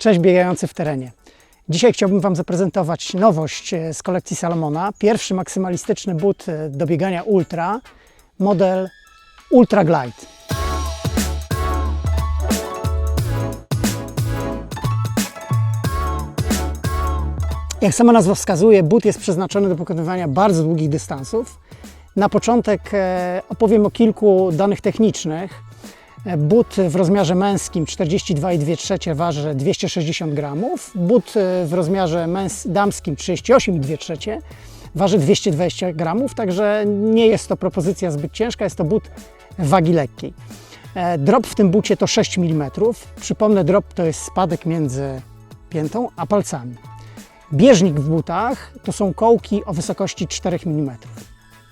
Cześć biegający w terenie. Dzisiaj chciałbym Wam zaprezentować nowość e, z kolekcji Salomona. Pierwszy maksymalistyczny but e, do biegania ultra, model Ultra Glide. Jak sama nazwa wskazuje, but jest przeznaczony do pokonywania bardzo długich dystansów. Na początek e, opowiem o kilku danych technicznych. But w rozmiarze męskim 42,2 trzecie waży 260 gramów. But w rozmiarze męs- damskim 38,2 trzecie waży 220 gramów, także nie jest to propozycja zbyt ciężka, jest to but wagi lekkiej. E, Drop w tym bucie to 6 mm. Przypomnę, drop to jest spadek między piętą a palcami. Bieżnik w butach to są kołki o wysokości 4 mm.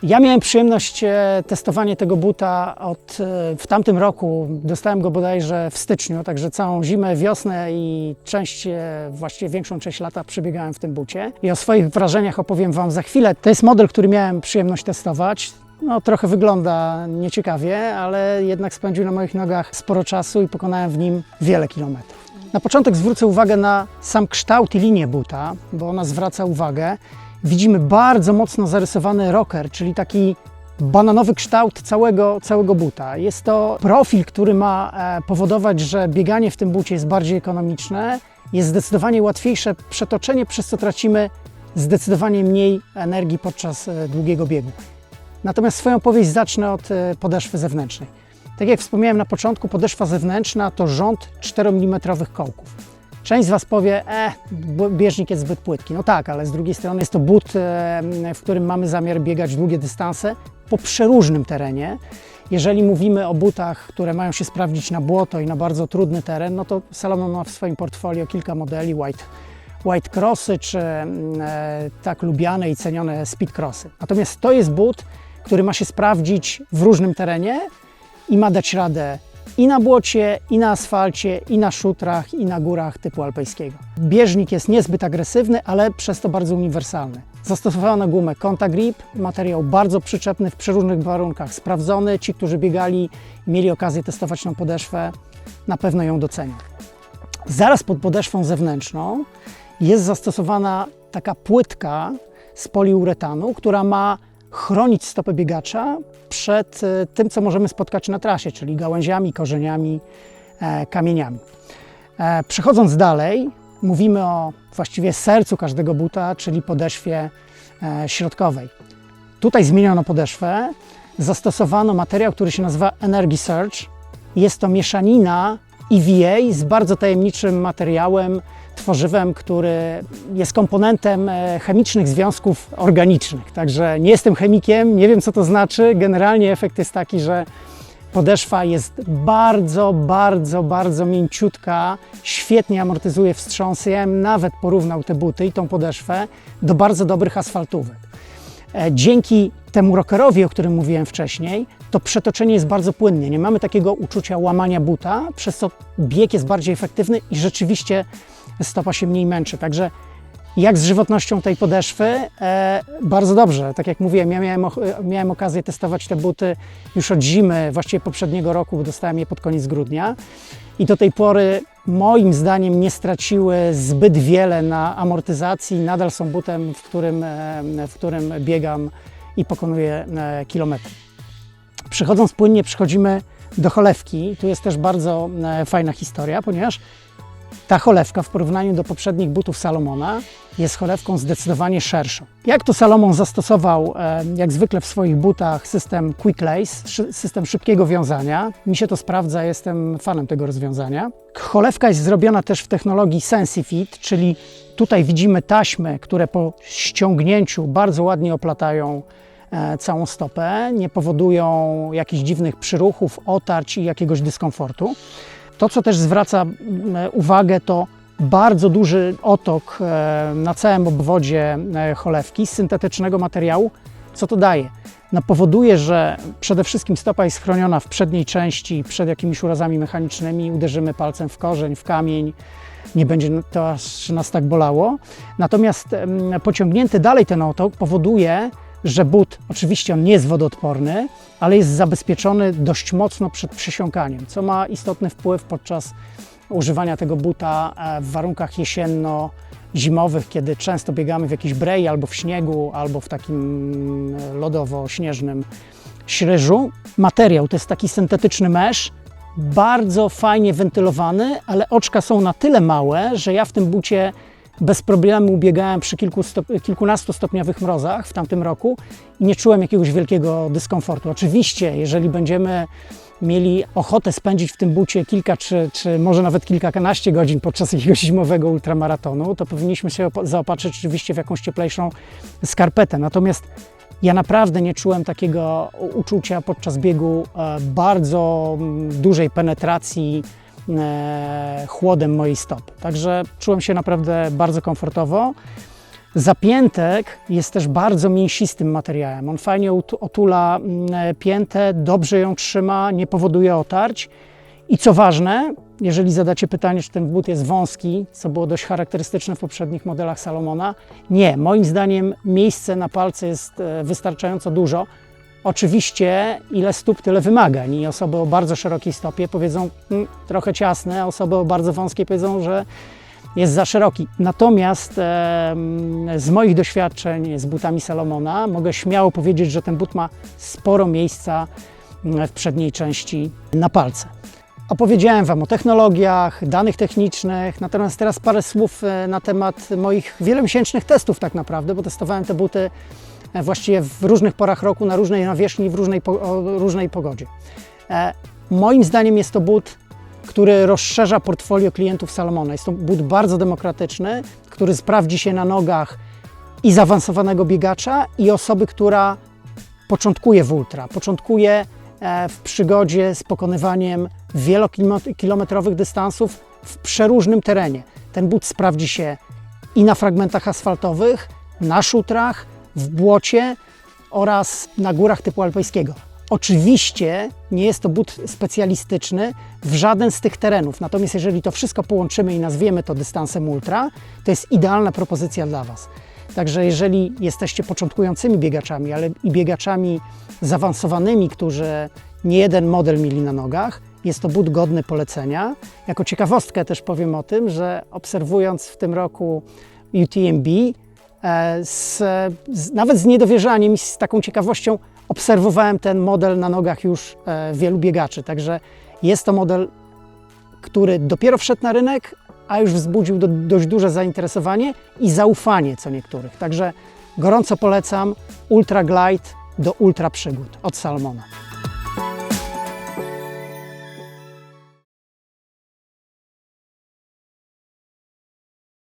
Ja miałem przyjemność e, testowania tego buta od, e, w tamtym roku. Dostałem go bodajże w styczniu, także całą zimę, wiosnę i część, e, właściwie większą część lata przebiegałem w tym bucie. I o swoich wrażeniach opowiem Wam za chwilę. To jest model, który miałem przyjemność testować. No, trochę wygląda nieciekawie, ale jednak spędził na moich nogach sporo czasu i pokonałem w nim wiele kilometrów. Na początek zwrócę uwagę na sam kształt i linię buta, bo ona zwraca uwagę. Widzimy bardzo mocno zarysowany rocker, czyli taki bananowy kształt całego, całego buta. Jest to profil, który ma e, powodować, że bieganie w tym bucie jest bardziej ekonomiczne, jest zdecydowanie łatwiejsze przetoczenie, przez co tracimy zdecydowanie mniej energii podczas e, długiego biegu. Natomiast swoją powieść zacznę od e, podeszwy zewnętrznej. Tak jak wspomniałem na początku, podeszwa zewnętrzna to rząd 4 mm kołków. Część z Was powie, e, bieżnik jest zbyt płytki. No tak, ale z drugiej strony jest to but, e, w którym mamy zamiar biegać długie dystanse po przeróżnym terenie. Jeżeli mówimy o butach, które mają się sprawdzić na błoto i na bardzo trudny teren, no to Salomon ma w swoim portfolio kilka modeli White, white Crossy czy mm, e, tak lubiane i cenione Speed Crossy. Natomiast to jest but, który ma się sprawdzić w różnym terenie i ma dać radę i na błocie, i na asfalcie, i na szutrach, i na górach typu alpejskiego. Bieżnik jest niezbyt agresywny, ale przez to bardzo uniwersalny. Zastosowano gumę Contagrip, materiał bardzo przyczepny w przeróżnych warunkach, sprawdzony. Ci, którzy biegali i mieli okazję testować tą podeszwę, na pewno ją docenią. Zaraz pod podeszwą zewnętrzną jest zastosowana taka płytka z poliuretanu, która ma chronić stopę biegacza przed e, tym, co możemy spotkać na trasie, czyli gałęziami, korzeniami, e, kamieniami. E, Przechodząc dalej, mówimy o właściwie sercu każdego buta, czyli podeszwie środkowej. Tutaj zmieniono podeszwę, zastosowano materiał, który się nazywa Energy Surge. Jest to mieszanina EVA z bardzo tajemniczym materiałem, tworzywem, który jest komponentem e, chemicznych związków organicznych. Także nie jestem chemikiem, nie wiem co to znaczy. Generalnie efekt jest taki, że podeszwa jest bardzo, bardzo, bardzo mięciutka, świetnie amortyzuje wstrząsy. Ja nawet porównał te buty i tą podeszwę do bardzo dobrych asfaltówek. E, Dzięki temu rockerowi, o którym mówiłem wcześniej, to przetoczenie jest bardzo płynne. Nie mamy takiego uczucia łamania buta, przez co bieg jest bardziej efektywny i rzeczywiście stopa się mniej męczy. Także jak z żywotnością tej podeszwy? E, bardzo dobrze. Tak jak mówiłem, ja miałem, och- miałem okazję testować te buty już od zimy, właściwie poprzedniego roku, bo dostałem je pod koniec grudnia. I do tej pory moim zdaniem nie straciły zbyt wiele na amortyzacji. Nadal są butem, w którym, e, w którym biegam i pokonuję e, kilometry. Przechodząc płynnie, przechodzimy do cholewki. Tu jest też bardzo e, fajna historia, ponieważ ta cholewka w porównaniu do poprzednich butów Salomona jest cholewką zdecydowanie szerszą. Jak to Salomon zastosował, e, jak zwykle w swoich butach, system Quick Lace, system szybkiego wiązania. Mi się to sprawdza, jestem fanem tego rozwiązania. Cholewka jest zrobiona też w technologii SensiFit, czyli tutaj widzimy taśmy, które po ściągnięciu bardzo ładnie oplatają e, całą stopę, nie powodują jakichś dziwnych przyruchów, otarć i jakiegoś dyskomfortu. To, co też zwraca uwagę, to bardzo duży otok e, na całym obwodzie e, cholewki z syntetycznego materiału. Co to daje? No, powoduje, że przede wszystkim stopa jest chroniona w przedniej części przed jakimiś urazami mechanicznymi, uderzymy palcem w korzeń, w kamień, nie będzie to aż nas tak bolało. Natomiast pociągnięty dalej ten otok powoduje, że but, oczywiście on nie jest wodoodporny, ale jest zabezpieczony dość mocno przed przesiąkaniem, co ma istotny wpływ podczas używania tego buta e, w warunkach jesienno-zimowych, kiedy często biegamy w jakiejś brei albo w śniegu, albo w takim e, lodowo-śnieżnym śryżu. Materiał to jest taki syntetyczny mesz, bardzo fajnie wentylowany, ale oczka są na tyle małe, że ja w tym bucie bez problemu biegałem przy kilku stop, kilkunastostopniowych mrozach w tamtym roku i nie czułem jakiegoś wielkiego dyskomfortu. Oczywiście, jeżeli będziemy mieli ochotę spędzić w tym bucie kilka, czy, czy może nawet kilkanaście godzin podczas jakiegoś zimowego ultramaratonu, to powinniśmy się opa- zaopatrzyć oczywiście w jakąś cieplejszą skarpetę. Natomiast ja naprawdę nie czułem takiego uczucia podczas biegu e, bardzo mm, dużej penetracji chłodem mojej stopy. Także czułem się naprawdę bardzo komfortowo. Zapiętek jest też bardzo mięsistym materiałem. On fajnie otula mm, piętę, dobrze ją trzyma, nie powoduje otarć. I co ważne, jeżeli zadacie pytanie, czy ten but jest wąski, co było dość charakterystyczne w poprzednich modelach Salomona, nie. Moim zdaniem miejsce na palce jest e, wystarczająco dużo. Oczywiście, ile stóp, tyle wymagań. I osoby o bardzo szerokiej stopie powiedzą mm, trochę ciasne, osoby o bardzo wąskiej powiedzą, że jest za szeroki. Natomiast em, z moich doświadczeń z butami Salomona mogę śmiało powiedzieć, że ten but ma sporo miejsca mm, w przedniej części na palce. Opowiedziałem Wam o technologiach, danych technicznych, natomiast teraz parę słów e, na temat moich wielomiesięcznych testów tak naprawdę, bo testowałem te buty e, właściwie w różnych porach roku, na różnej nawierzchni, w różnej, różnej pogodzie. E, Moim zdaniem jest to but, który rozszerza portfolio klientów Salomona. Jest to but bardzo demokratyczny, który sprawdzi się na nogach i zaawansowanego biegacza, i osoby, która początkuje w ultra, początkuje e, w przygodzie z pokonywaniem wielokilometrowych dystansów w przeróżnym terenie. Ten but sprawdzi się i na fragmentach asfaltowych, na szutrach, w błocie oraz na górach typu alpejskiego. Oczywiście nie jest to but specjalistyczny w żaden z tych terenów, natomiast jeżeli to wszystko połączymy i nazwiemy to dystansem ultra, to jest idealna propozycja dla Was. Także jeżeli jesteście początkującymi biegaczami, ale i biegaczami zaawansowanymi, którzy nie jeden model mieli na nogach, jest to but godny polecenia. Jako ciekawostkę też powiem o tym, że obserwując w tym roku UTMB, z, z, nawet z niedowierzaniem i z taką ciekawością obserwowałem ten model na nogach już e, wielu biegaczy. Także jest to model, który dopiero wszedł na rynek, a już wzbudził do, dość duże zainteresowanie i zaufanie co niektórych. Także gorąco polecam Ultra Glide do Ultra Przygód od Salmona.